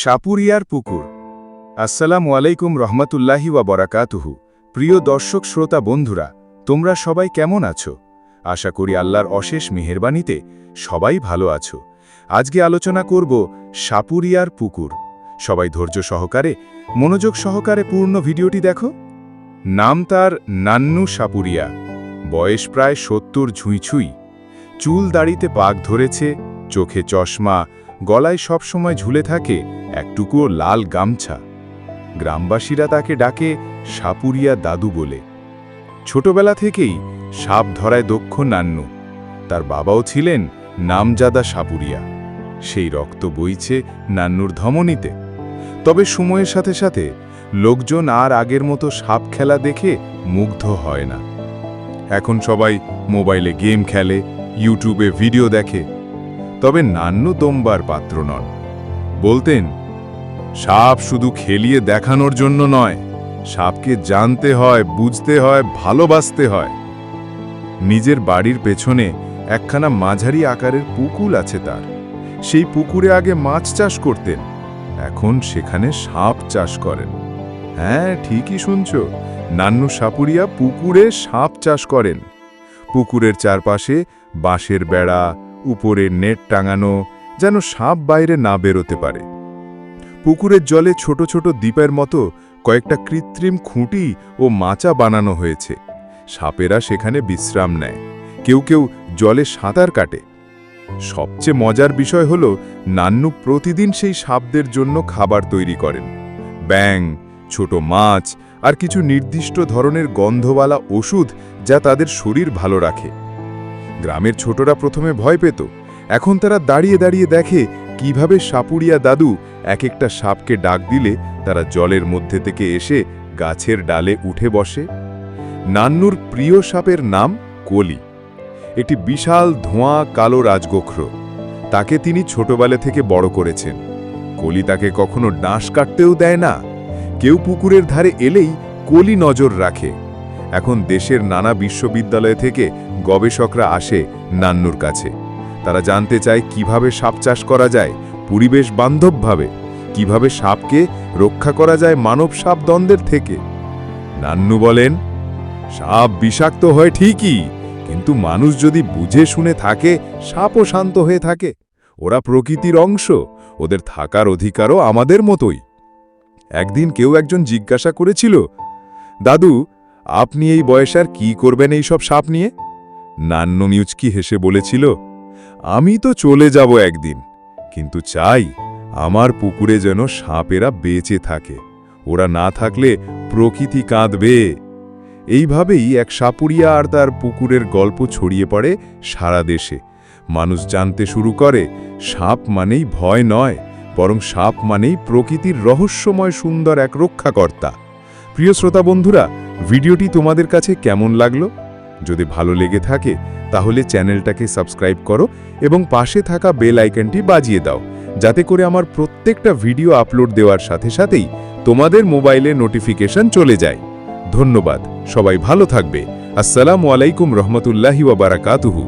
সাপুরিয়ার পুকুর। আসসালামু আলাইকুম রহমতুল্লাহি ওয়া বরাকাতুহু। প্রিয় দর্শক শ্রোতা বন্ধুরা, তোমরা সবাই কেমন আছো? আশা করি আল্লাহর অশেষ মেহেরবানিতে সবাই ভালো আছো। আজকে আলোচনা করব সাপুরিয়ার পুকুর। সবাই ধৈর্য সহকারে, মনোযোগ সহকারে পূর্ণ ভিডিওটি দেখো। নাম তার নান্নু সাপুরিয়া বয়স প্রায় সত্তর ঝুঁইছুঁই। চুল দাড়িতে পাক ধরেছে, চোখে চশমা গলায় সবসময় ঝুলে থাকে একটুকুও লাল গামছা। গ্রামবাসীরা তাকে ডাকে সাপুরিয়া দাদু বলে। ছোটবেলা থেকেই সাপ ধরায় দক্ষ নান্নু। তার বাবাও ছিলেন নামজাদা সাপুরিয়া। সেই রক্ত বইছে নান্নুর ধমনীতে। তবে সময়ের সাথে সাথে লোকজন আর আগের মতো সাপ খেলা দেখে মুগ্ধ হয় না। এখন সবাই মোবাইলে গেম খেলে, ইউটিউবে ভিডিও দেখে। তবে নান্নু দম্বার পাত্র নন। বলতেন, সাপ শুধু খেলিয়ে দেখানোর জন্য নয়, সাপকে জানতে হয়, বুঝতে হয়, ভালোবাসতে হয়। নিজের বাড়ির পেছনে একখানা মাঝারি আকারের পুকুর আছে তার। সেই পুকুরে আগে মাছ চাষ করতেন, এখন সেখানে সাপ চাষ করেন। হ্যাঁ ঠিকই শুনছ, নান্নু সাপুরিয়া পুকুরে সাপ চাষ করেন। পুকুরের চারপাশে বাঁশের বেড়া উপরে নেট টাঙানো যেন সাপ বাইরে না বেরোতে পারে। পুকুরের জলে ছোট ছোট দ্বীপের মতো কয়েকটা কৃত্রিম খুঁটি ও মাচা বানানো হয়েছে। সাপেরা সেখানে বিশ্রাম নেয়। কেউ কেউ জলে সাঁতার কাটে। সবচেয়ে মজার বিষয় হল, নান্নু প্রতিদিন সেই সাপদের জন্য খাবার তৈরি করেন। ব্যাং ছোট মাছ আর কিছু নির্দিষ্ট ধরনের গন্ধওয়ালা ওষুধ যা তাদের শরীর ভালো রাখে। গ্রামের ছোটরা প্রথমে ভয় পেত। এখন তারা দাঁড়িয়ে দাঁড়িয়ে দেখে কীভাবে সাপুড়িয়া দাদু এক একটা সাপকে ডাক দিলে তারা জলের মধ্যে থেকে এসে গাছের ডালে উঠে বসে। নান্নুর প্রিয় সাপের নাম কলি। একটি বিশাল ধোঁয়া কালো রাজগোখ্র। তাকে তিনি ছোটবেলা থেকে বড় করেছেন। কলি তাকে কখনো ডাঁশ কাটতেও দেয় না। কেউ পুকুরের ধারে এলেই কলি নজর রাখে। এখন দেশের নানা বিশ্ববিদ্যালয় থেকে গবেষকরা আসে নান্নুর কাছে। তারা জানতে চায় কীভাবে সাপ চাষ করা যায়, পরিবেশ বান্ধবভাবে কীভাবে সাপকে রক্ষা করা যায় মানব সাপ দ্বন্দ্বের থেকে। নান্নু বলেন, সাপ বিষাক্ত হয় ঠিকই, কিন্তু মানুষ যদি বুঝে শুনে থাকে, সাপও শান্ত হয়ে থাকে। ওরা প্রকৃতির অংশ, ওদের থাকার অধিকারও আমাদের মতোই। একদিন কেউ একজন জিজ্ঞাসা করেছিল, দাদু আপনি এই বয়সার কি করবেন এই সব সাপ নিয়ে? নান্ন মিউচকি হেসে বলেছিল, আমি তো চলে যাব একদিন, কিন্তু চাই আমার পুকুরে যেন সাপেরা বেঁচে থাকে। ওরা না থাকলে প্রকৃতি কাঁদবে। এইভাবেই এক সাপুরিয়া আর তার পুকুরের গল্প ছড়িয়ে পড়ে সারা দেশে। মানুষ জানতে শুরু করে, সাপ মানেই ভয় নয়, বরং সাপ মানেই প্রকৃতির রহস্যময় সুন্দর এক রক্ষাকর্তা। প্রিয় শ্রোতা বন্ধুরা ভিডিওটি তোমাদের কাছে কেমন লাগল? যদি ভালো লেগে থাকে, তাহলে চ্যানেলটাকে সাবস্ক্রাইব করো এবং পাশে থাকা বেল আইকনটি বাজিয়ে দাও, যাতে করে আমার প্রত্যেকটা ভিডিও আপলোড দেওয়ার সাথে সাথেই তোমাদের মোবাইলে নোটিফিকেশন চলে যায়। ধন্যবাদ, সবাই ভালো থাকবে। আসসালামু আলাইকুম রহমতুল্লাহি ওয়াবারাকাতুহু